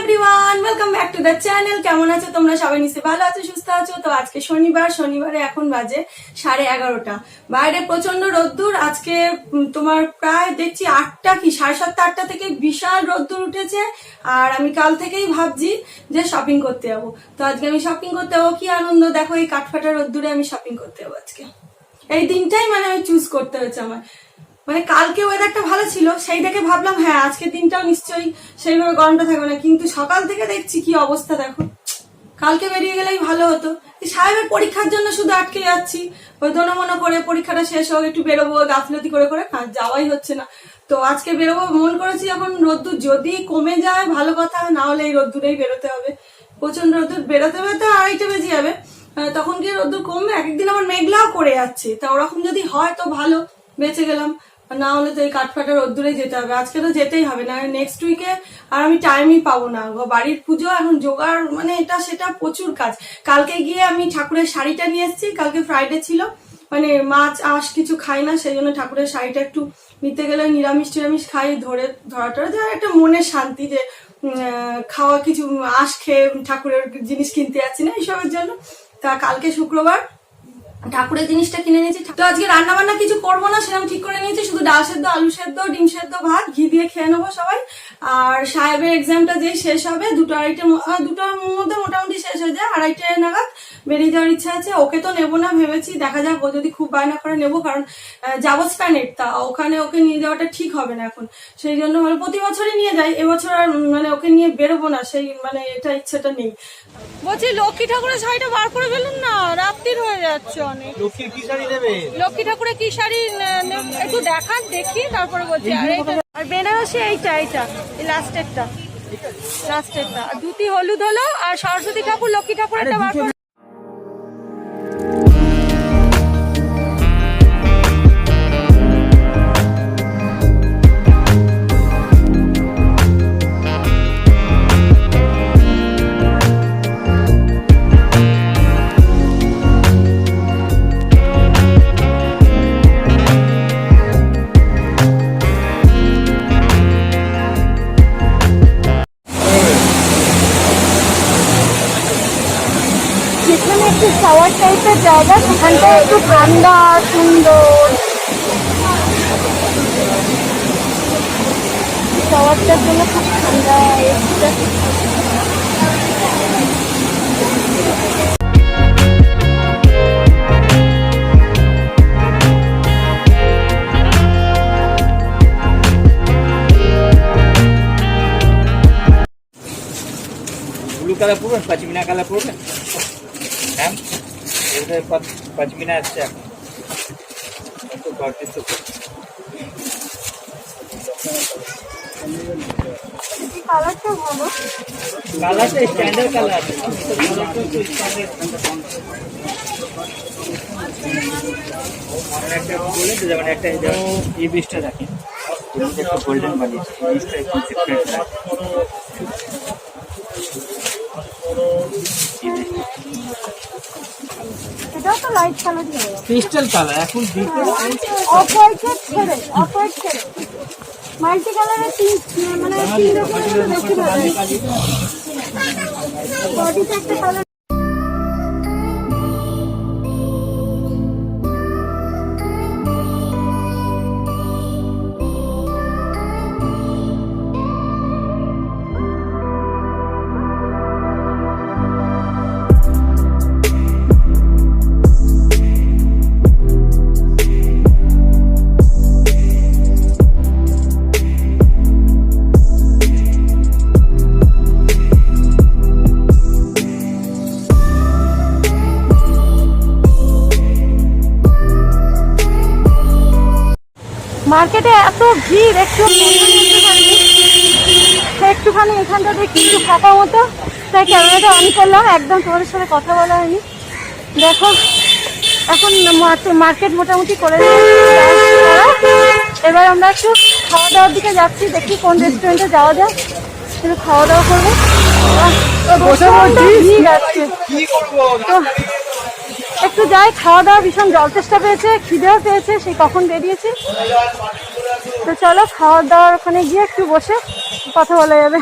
Everyone welcome back to the channel কেমন আছো তোমরা? সবাই নিশ্চয়ই ভালো আছো, সুস্থ আছো? তো আজকে শনিবার, শনিবারে এখন বাজে সাড়ে এগারোটা। বাইরে প্রচণ্ড রোদ্দুর, আজকে তোমার প্রায় দেখছি আটটা কি, সাড়ে সাতটা, আটটা থেকে বিশাল রোদ্দুর উঠেছে। আর আমি কাল থেকেই ভাবছি যে শপিং করতে যাব। তো আজকে আমি শপিং করতে যাব, কি আনন্দ? দেখো এই কাঠফাটা রোদ্দুরে আমি শপিং করতে যাব আজকে। এই দিনটাই মানে আমি চুজ করতে হয়েছে আমার। মানে কালকে ওয়েদারটা ভালো ছিল, সেই দেখে ভাবলাম হ্যাঁ আজকের দিনটাও নিশ্চয়ই সেইভাবে গরমটা থাকবে না। কিন্তু সকাল থেকে দেখছি কি অবস্থা, দেখো। কালকে বেরিয়ে গেলেই ভালো হতো। সাহেবের পরীক্ষার জন্য শুধু আটকে যাচ্ছি। ওই দোনো মনে করে পরীক্ষাটা শেষ হোক, একটু বেরোবো, গাফলতি করে করে যাওয়াই হচ্ছে না। তো আজকে বেরোবো, মন করেছি এখন রোদ্দুর যদি কমে যায়, ভালো কথা, না হলে এই রোদ্দুরেই বেরোতে হবে। প্রচণ্ড রোদ্দুর, বেরোতে হবে বেরোতে আড়াইটে বেজে যাবে। তখন গিয়ে রোদ্দুর কমবে এক একদিন আবার মেঘলাও করে যাচ্ছে। তা ওরকম যদি হয় তো ভালো, বেঁচে গেলাম। না হলে তো এই কাঠফাটা রোদ্দুরে যেতে হবে। আজকে তো যেতেই হবে না নেক্সট উইকে আর আমি টাইমই পাবো না বাড়ির পুজো, এখন জোগাড় মানে এটা সেটা প্রচুর কাজ। কালকে গিয়ে আমি ঠাকুরের শাড়িটা নিয়ে এসেছি, কালকে ফ্রাইডে ছিল। মানে মাছ, আঁশ কিছু খাই না, সেই জন্য ঠাকুরের শাড়িটা একটু নিতে গেলে নিরামিষ টিরামিষ খাই, ধরে, ধরা টরা যা একটা মনের শান্তি যে খাওয়া কিছু, আঁশ খেয়ে ঠাকুরের জিনিস কিনতে যাচ্ছি না এইসবের জন্য। তা কালকে শুক্রবার ঠাকুরের জিনিসটা কিনে নিয়েছি। তো আজকে রান্না বান্না কিছু করব না, সেরকম ঠিক করে নিয়েছি। শুধু ডাল সেদ্ধ, আলু সেদ্ধ, ডিম সেদ্ধ, ভাত, ঘি দিয়ে খেয়ে নেব সবাই। আর সাহেবের এক্সামটা যেই শেষ হবে, দুটো আড়াইটে দুটোর মধ্যে মোটামুটি শেষ হয়ে যায়, আড়াইটে নাগাদ বেরিয়ে যাওয়ার ইচ্ছা আছে। ওকে তো নেব না ভেবেছি, দেখা যাক, ও যদি খুব বায়না করে নেব, কারণ যাব স্প্যানেট তা ওখানে ওকে নিয়ে যাওয়াটা ঠিক হবে না এখন। সেই জন্য মানে প্রতি বছরই নিয়ে যাই, এবছর আর মানে ওকে নিয়ে বেরোবো না, সেই মানে এটা ইচ্ছেটা নেই। বলছি, লক্ষ্মী ঠাকুরের শাড়িটা বার করে ফেলুন না, রাত্রির হয়ে যাচ্ছে। অনেক। লক্ষ্মী ঠাকুরের কি শাড়ি একটু দেখান দেখি তারপরে বলছি। আর এইটা আর বেনারসি এইটা এইটা এই লাস্টেরটা লাস্টেরটা আর ধুতি হলুদ হলো আর সরস্বতী ঠাকুর লক্ষ্মী ঠাকুর বার শাওয়ার টাইপের জায়গা, সেখানটা একটু ঠান্ডা, সুন্দর। শাওয়ারটার জন্য খুব ঠান্ডা কালার পরবেন পাঁচমিনা কালার পরবেন? হ্যাঁ? এটা পাঁচমিনা আসছে এখন। তো ঘরটি তো। কালারটা ভালো। কালারটা স্ট্যান্ডার্ড কালার আছে। কালারটা তো স্ট্যান্ডার্ড একটা বলে তো যেমন একটা যেমন এই বীজটা দেখেন একটা গোল্ডেন বানিয়েছে এই বীজটা একটু ডিফারেন্ট এটাও তো লাইট কালার ক্রিস্টাল কালার এখন অফ হোয়াইটের ছেড়ে অফ হোয়াইট ছেড়ে। মাল্টি কালারের তিন মানে তিন রকমের বেশি ভালো বডিতে একটা কালার মার্কেটে এত ভিড় একটু একটুখানি এখানটা দেখি একটু ফাঁকা মতো। তাই ক্যামেরাটা অন করলাম একদম তোমাদের সাথে কথা বলা হয়নি। দেখো এখন মার্কেট মোটামুটি করে এবার আমরা একটু খাওয়া দাওয়ার দিকে যাচ্ছি দেখি কোন রেস্টুরেন্টে যাওয়া যায়। একটু খাওয়া দাওয়া করব? তো একটু যাই, খাওয়া দাওয়া ভীষণ জল চেষ্টা পেয়েছে, খিদেও পেয়েছে সেই কখন বেরিয়েছি? তো চলো, খাওয়া দাওয়ার ওখানে গিয়ে একটু বসে কথা বলা যাবে।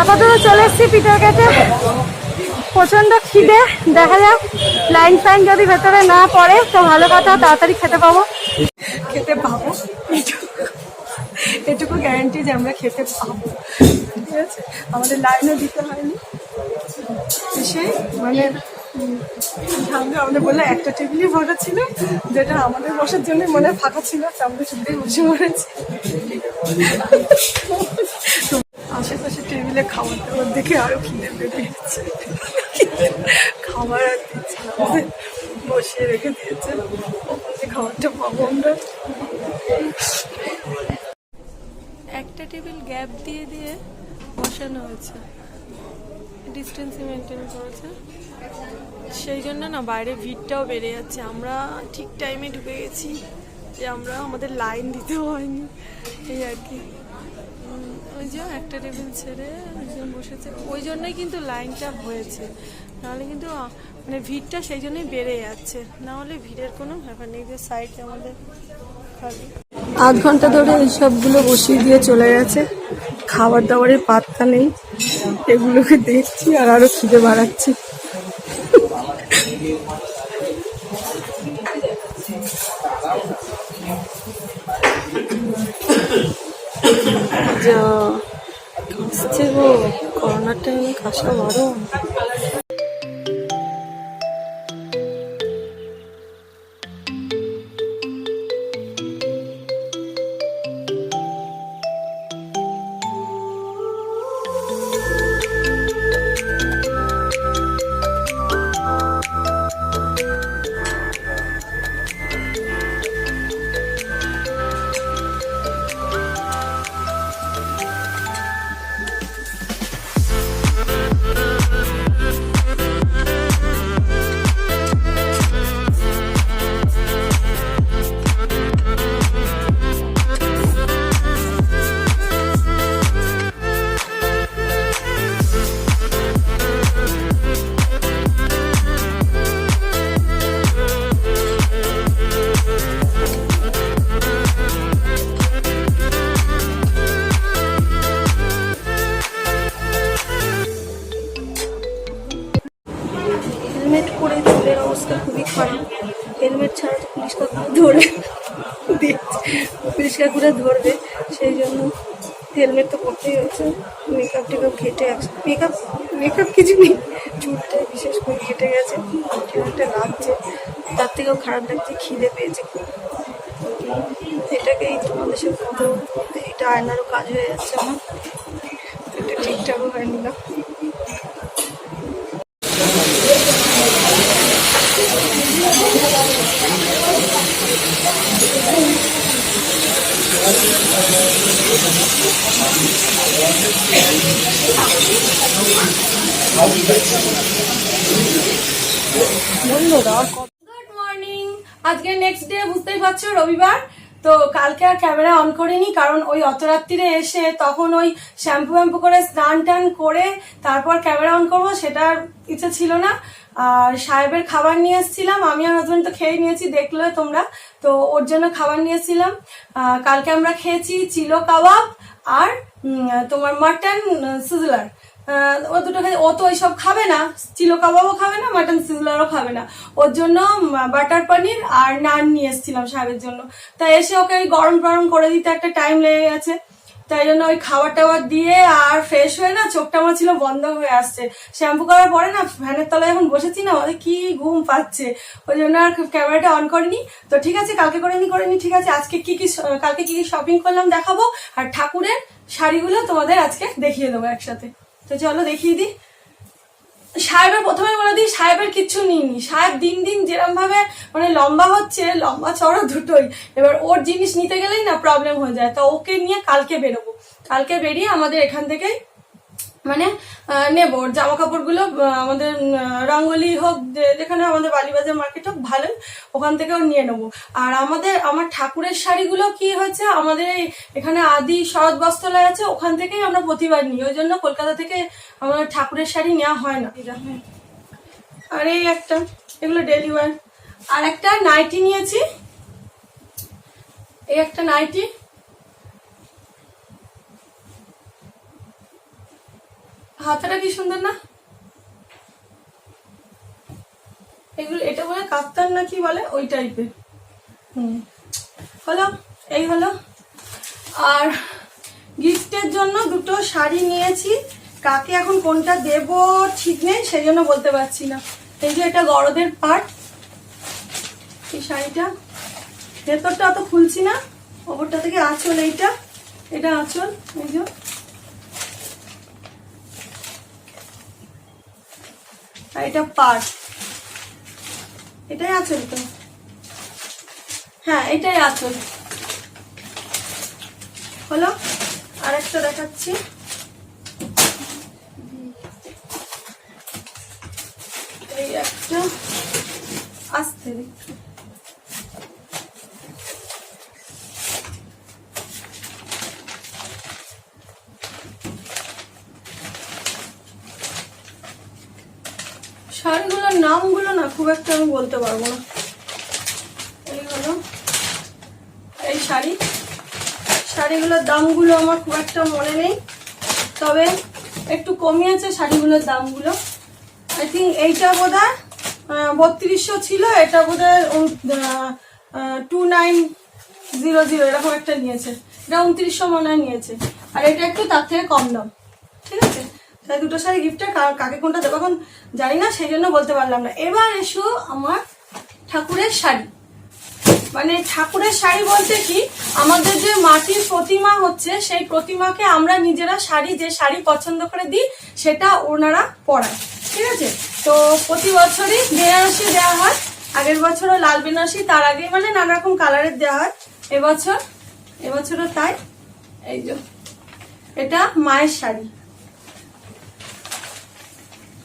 আপাতত চলে এসছি পিটার গেটে প্রচণ্ড খিদে, দেখা যাক। লাইন ফাইন যদি ভেতরে না পড়ে, তো ভালো কথা, তাড়াতাড়ি খেতে পাবো। খেতে পাবো। এটুকু- গ্যারান্টি যে আমরা খেতে পাবো। ঠিক আছে? আমাদের লাইনও দিতে হয়নি। সেই মানে সামনে আমাদের বললে একটা টেবিলই ভরা ছিল, যেটা আমাদের বসার জন্য মনে ফাঁকা ছিল আমরা শুধুই বসে পড়েছি। আশেপাশে টেবিলে খাবার দাবার দেখে আরও খিদে গেছে। খাবার আর দিচ্ছে আমাদের বসিয়ে রেখে দিয়েছে। খাবারটা পাবো আমরা। একটা টেবিল গ্যাপ দিয়ে দিয়ে বসানো হয়েছে। ডিস্টেন্স মেনটেন করেছে। সেই জন্য না বাইরে ভিড়টাও বেড়ে যাচ্ছে। আমরা ঠিক টাইমে ঢুকে গেছি যে আমরা আমাদের লাইন দিতেও হয়নি। এই আর কি। ওই যে একটা টেবিল ছেড়ে একজন বসেছে। ওই জন্যই কিন্তু লাইনটা হয়েছে। নাহলে কিন্তু মানে ভিড়টা সেই জন্যই বেড়ে যাচ্ছে। না হলে ভিড়ের কোনো ব্যাপার নেই যে সাইডে আমাদের আধ ঘণ্টা ধরে এই সবগুলো বসিয়ে দিয়ে চলে গেছে। খাবার দাবারের পাত্তা নেই। এগুলোকে দেখছি আর আরও খিদে বাড়াচ্ছি। যা কাশছে গো করোনার টাইমে কাশা বারণ হেলমেট ছাড়া তো পুলিশ কাকুরা ধরে। পুলিশ কাকুরা ধরবে, সেই জন্য হেলমেট তো পরতেই হয়েছে মেকআপ টেকআপ ঘেটে মেকআপ মেকআপ কিছু নেই। চুলটা বিশেষ করে ঘেটে গেছে। একটা লাগছে। তার থেকেও খারাপ লাগছে, খিদে পেয়েছে এটাকেই তোমাদের সাথে এটা আয়নারও কাজ হয়ে যাচ্ছে আমার। এটা ঠিকঠাকও হয়নি না। গুড মর্নিং আজকে নেক্সট ডে বুঝতেই পারছ রবিবার? তো কালকে আর ক্যামেরা অন করিনি, কারণ ওই অত রাত্রিরে এসে তখন ওই শ্যাম্পু ব্যাম্পু করে স্নান টান করে তারপর ক্যামেরা অন করব সেটার ইচ্ছে ছিল না। আর সাহেবের খাবার নিয়ে এসেছিলাম, আমি আর হাজবেন্ড তো খেয়ে নিয়েছি, দেখলে তোমরা। তো ওর জন্য খাবার নিয়ে কালকে আমরা খেয়েছি চিলো কাবাব আর তোমার মাটন সিজলার। ও দুটো খাই ও তো ওইসব খাবে না। চিলো কাবাবও খাবে না, মাটন সিজলারও খাবে না। ওর জন্য বাটার পনির আর নান নিয়ে এসেছিলাম সাহেবের জন্য। তাই এসে ওকে ওই গরম গরম করে দিতে একটা টাইম লেগে গেছে। তাই জন্য ওই খাবার টাবার দিয়ে আর ফ্রেশ হয়ে না চোখটা আমার ছিল বন্ধ হয়ে আসছে। শ্যাম্পু করার পরে না ফ্যানের তলায় যখন বসেছি না আমাদের কি ঘুম পাচ্ছে। ওই জন্য আর ক্যামেরাটা অন করিনি। তো ঠিক আছে, কালকে করিনি করিনি ঠিক আছে। আজকে কি কি কালকে কি কি শপিং করলাম দেখাবো। আর ঠাকুরের শাড়িগুলো তোমাদের আজকে দেখিয়ে দেবো একসাথে। তো চলো দেখিয়ে দিই। সাহেবের প্রথমে বলে দিই, সাহেবের কিচ্ছু নিইনি। সাহেব দিন দিন যেরকম ভাবে মানে লম্বা হচ্ছে, লম্বা চড়ো দুটোই। এবার ওর জিনিস নিতে গেলেই না প্রবলেম হয়ে যায়। তো ওকে নিয়ে কালকে বেরোবো। কালকে বেরিয়ে আমাদের এখান থেকেই মানে নেব। জামা কাপড়গুলো আমাদের রঙ্গলি হোক যেখানে আমাদের বালিবাজার মার্কেট হোক, ভালো, ওখান থেকেও নিয়ে নেব। আর আমাদের, আমার ঠাকুরের শাড়িগুলো কি হয়েছে, আমাদের এখানে আদি শরৎ বস্ত্রালয় আছে, ওখান থেকেই আমরা প্রতিবার নিই। ওই জন্য কলকাতা থেকে আমাদের ঠাকুরের শাড়ি নেওয়া হয় না। আর এই একটা, এগুলো ডেলি ওয়ার আর একটা নাইটি নিয়েছি। এই একটা নাইটি হাতাটা কি সুন্দর না? এগুলো এটা বলে কাপ্তান না কি বলে? ওই টাইপের হুম। হলো, এই হলো। আর গিফটের জন্য দুটো শাড়ি নিয়েছি। কাকে এখন কোনটা দেব ঠিক নেই, সেই জন্য বলতে পারছি না। এই যে এটা গরদের পার্ট এই শাড়িটা। ভেতরটা অত খুলছি না। ওপরটা থেকে আঁচল এইটা। এটা আঁচল, এই যে। আর এটা পার্ট এটাই আঁচল তো। হ্যাঁ এটাই আঁচল। হলো, আরেকটা দেখাচ্ছি। এই একটা। আসতে দেখি শাড়িগুলোর নামগুলো না, খুব একটা আমি বলতে পারব না। এই হলো এই শাড়ি। শাড়িগুলোর দামগুলো আমার খুব একটা মনে নেই। তবে একটু কমিয়েছে শাড়িগুলোর দামগুলো। আই থিঙ্ক এইটা বোধ হয় বত্রিশশো ছিল, এটা বোধ হয় টু নাইন জিরো জিরো এরকম একটা নিয়েছে। এটা উনত্রিশশো মনে হয় নিয়েছে। আর এটা একটু তার থেকে কম দাম। ঠিক আছে? তাই দুটো শাড়ি গিফটে কাকে কোনটা দেবো? এখন জানি না, সেই জন্য বলতে পারলাম না। এবার এসো আমার ঠাকুরের শাড়ি। মানে ঠাকুরের শাড়ি বলতে কি, আমাদের যে মাটির প্রতিমা হচ্ছে, সেই প্রতিমাকে আমরা নিজেরা শাড়ি, যে শাড়ি পছন্দ করে দিই, সেটা ওনারা পরায়। ঠিক আছে? তো প্রতি বছরই বেনারসি দেওয়া হয়। আগের বছরও লাল বেনারসি, তার আগে মানে নানা রকম কালারের দেওয়া হয়। এবছর, এবছরও তাই। এই যে, এটা মায়ের শাড়ি।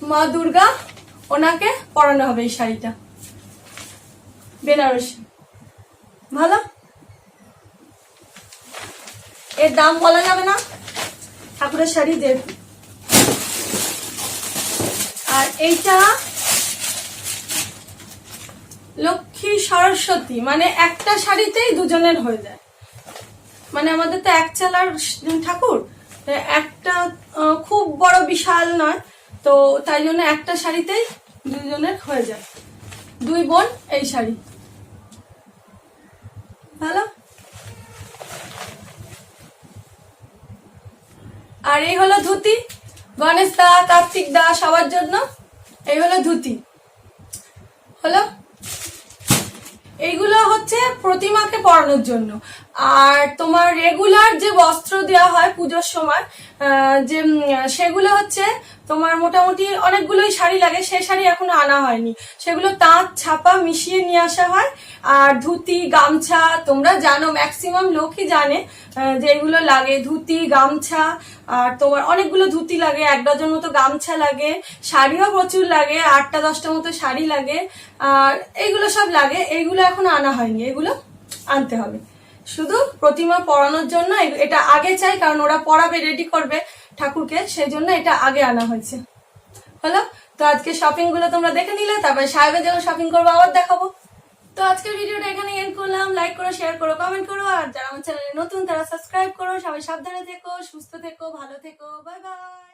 মা দুর্গা, ওনাকে পরানো হবে এই শাড়িটা। বেনারসি। ভালো? এর দাম বলা যাবে না। ঠাকুরের শাড়ি যেহেতু আর এইটা লক্ষ্মী সরস্বতী মানে একটা শাড়িতেই দুজনের হয়ে যায়। মানে আমাদের তো এক চালার ঠাকুর একটা খুব বড় বিশাল নয় তো তাই জন্য একটা শাড়িতেই দুজনের হয়ে যায়। দুই বোন, এই শাড়ি। ভালো? আর এই হলো ধুতি। গণেশ দা, কার্তিক দা, সবার জন্য এই হলো ধুতি। হলো? এইগুলো হচ্ছে প্রতিমাকে পরানোর জন্য। আর তোমার রেগুলার যে বস্ত্র দেওয়া হয় পুজোর সময় যে সেগুলো হচ্ছে তোমার মোটামুটি অনেকগুলোই শাড়ি লাগে সেই শাড়ি এখনও আনা হয়নি। সেগুলো তাঁত, ছাপা মিশিয়ে নিয়ে আসা হয়। আর ধুতি, গামছা, তোমরা জানো ম্যাক্সিমাম লোকই জানে যে এগুলো লাগে। ধুতি, গামছা, আর তোমার অনেকগুলো ধুতি লাগে, এক ডজন মতো গামছা লাগে, শাড়িও প্রচুর লাগে, আটটা, দশটা মতো শাড়ি লাগে। আর এইগুলো সব লাগে এইগুলো এখনও আনা হয়নি, এগুলো আনতে হবে। শুধু প্রতিমা পড়ানোর জন্য এটা আগে চাই, কারণ ওরা পড়াবে রেডি করবে ঠাকুরকে সেই জন্য এটা আগে আনা হয়েছে। হলো? তো আজকে শপিংগুলো তোমরা দেখে নিলে, তারপরে সাহেবের যখন শপিং করব, আবার দেখাবো। তো আজকের ভিডিওটা এখানে এন্ড করলাম। লাইক করো শেয়ার করো কমেন্ট করো, আর যারা আমার চ্যানেলে নতুন, তারা সাবস্ক্রাইব করো। সবাই সাবধানে থেকো, সুস্থ থেকো, ভালো থেকো বাই বাই